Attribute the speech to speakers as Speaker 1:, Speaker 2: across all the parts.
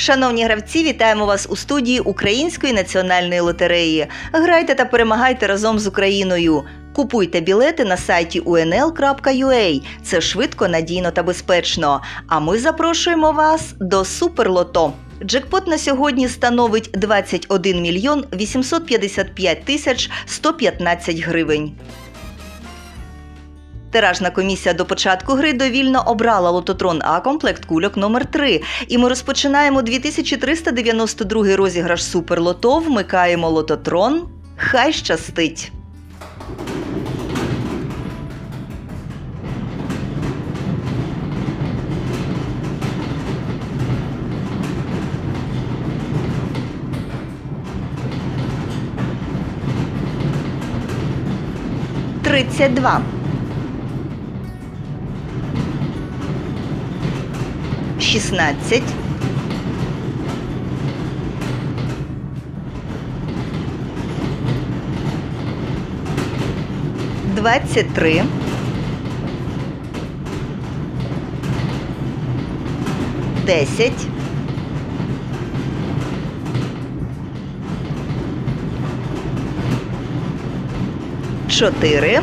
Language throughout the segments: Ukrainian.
Speaker 1: Шановні гравці, вітаємо вас у студії Української національної лотереї. Грайте та перемагайте разом з Україною. Купуйте білети на сайті unl.ua. Це швидко, надійно та безпечно. А ми запрошуємо вас до Суперлото. Джекпот на сьогодні становить 21 мільйон 855 тисяч 115 гривень. Тиражна комісія до початку гри довільно обрала лототрон А комплект кульок номер 3 І ми розпочинаємо 2392 розіграш Суперлото. Вмикаємо лототрон. Хай щастить! Тридцять два. Шістнадцять. Двадцять три. Десять. Чотири.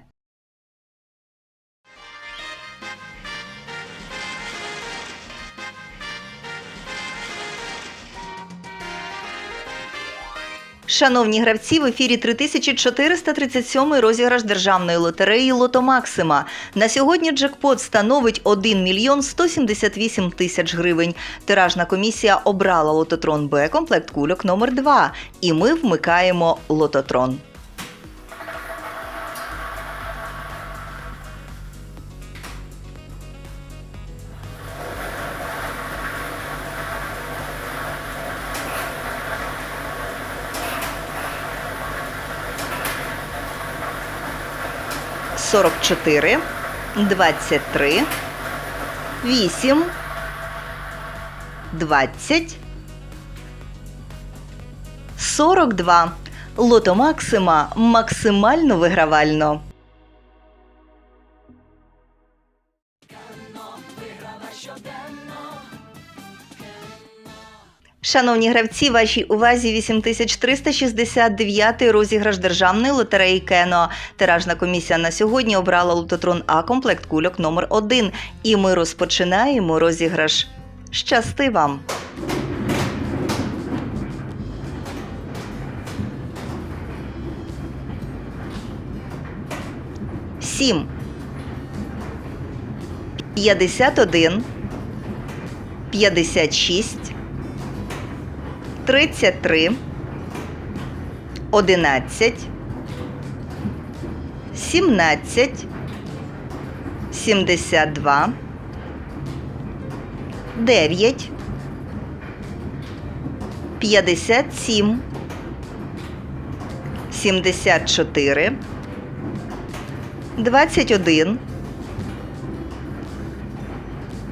Speaker 1: Шановні гравці, в ефірі 3437 розіграш державної лотереї Лото Максима. На сьогодні джекпот становить 1 мільйон 178 тисяч гривень. Тиражна комісія обрала лототрон Б комплект кульок номер 2 І ми вмикаємо лототрон. Сорок чотири, двадцять три, вісім, двадцять, сорок два. Лото Максима максимально вигравально. Шановні гравці, вашій увазі 8369 розіграш державної лотереї Кено. Тиражна комісія на сьогодні обрала лототрон А комплект кульок номер 1 І ми розпочинаємо розіграш. Щасти вам! Сім. П'ятдесят один. П'ятдесят шість. 33, 11, 17, 72, 9, 57, 74, 21,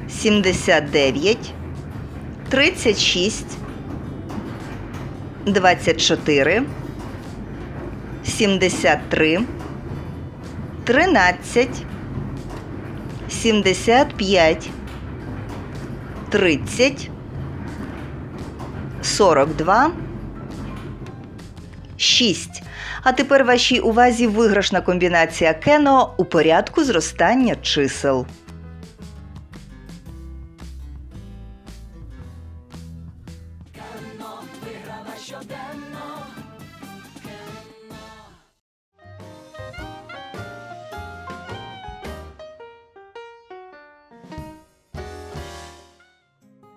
Speaker 1: 79, 36, 24, 73, 13, 75, 30, 42, 6. А тепер вашій увазі виграшна комбінація Кено у порядку зростання чисел.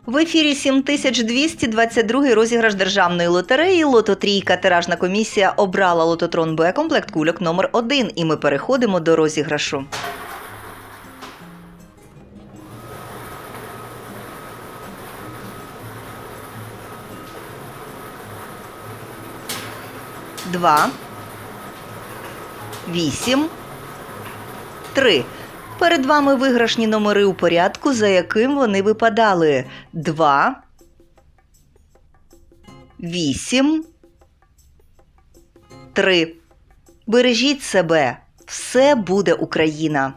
Speaker 1: В ефірі 7222 розіграш державної лотереї Лото Трійка. Тиражна комісія обрала лототрон Б комплект кульок номер 1 І ми переходимо до розіграшу. Два. Вісім. Три. Перед вами виграшні номери у порядку, за яким вони випадали: 2, вісім, три. Бережіть себе. Все буде Україна!